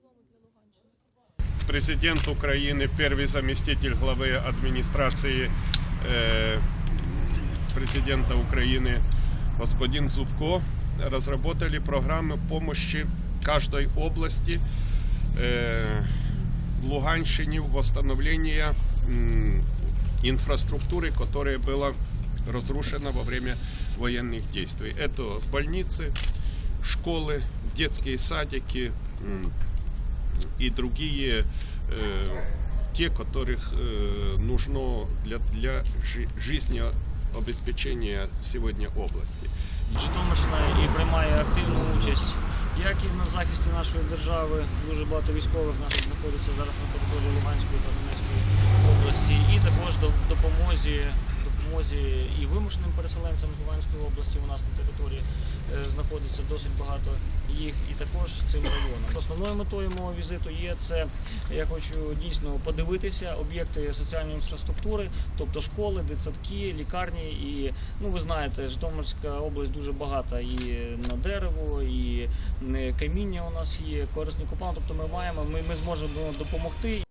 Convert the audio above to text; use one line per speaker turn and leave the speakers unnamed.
цілому для Луганщини?
Президент Украины, первый заместитель главы администрации э, президента Украины господин Зубко разработали программы помощи каждой области э, Луганщине в восстановлении м, инфраструктуры, которая была разрушена во время военных действий. Это больницы, школы, детские садики, м, и другие э, те, которых э, нужно для, для жи- жизнеобеспечения сегодня области.
Житомирщина і приймає активну участь як і на захисті нашої держави. Дуже багато військових наших знаходиться зараз на території Луганської та Донецької області, і також до допомозі, допомозі і вимушеним переселенцям з Луганської області у нас на території е, знаходиться досить багато їх, і також цим районом. Основною метою мого візиту є це. Я хочу дійсно подивитися об'єкти соціальної інфраструктури, тобто школи, дитсадки, лікарні. І ну ви знаєте, Житомирська область дуже багата і на дерево, і каміння у нас є, корисні копалини. Тобто ми маємо, ми, ми зможемо допомогти.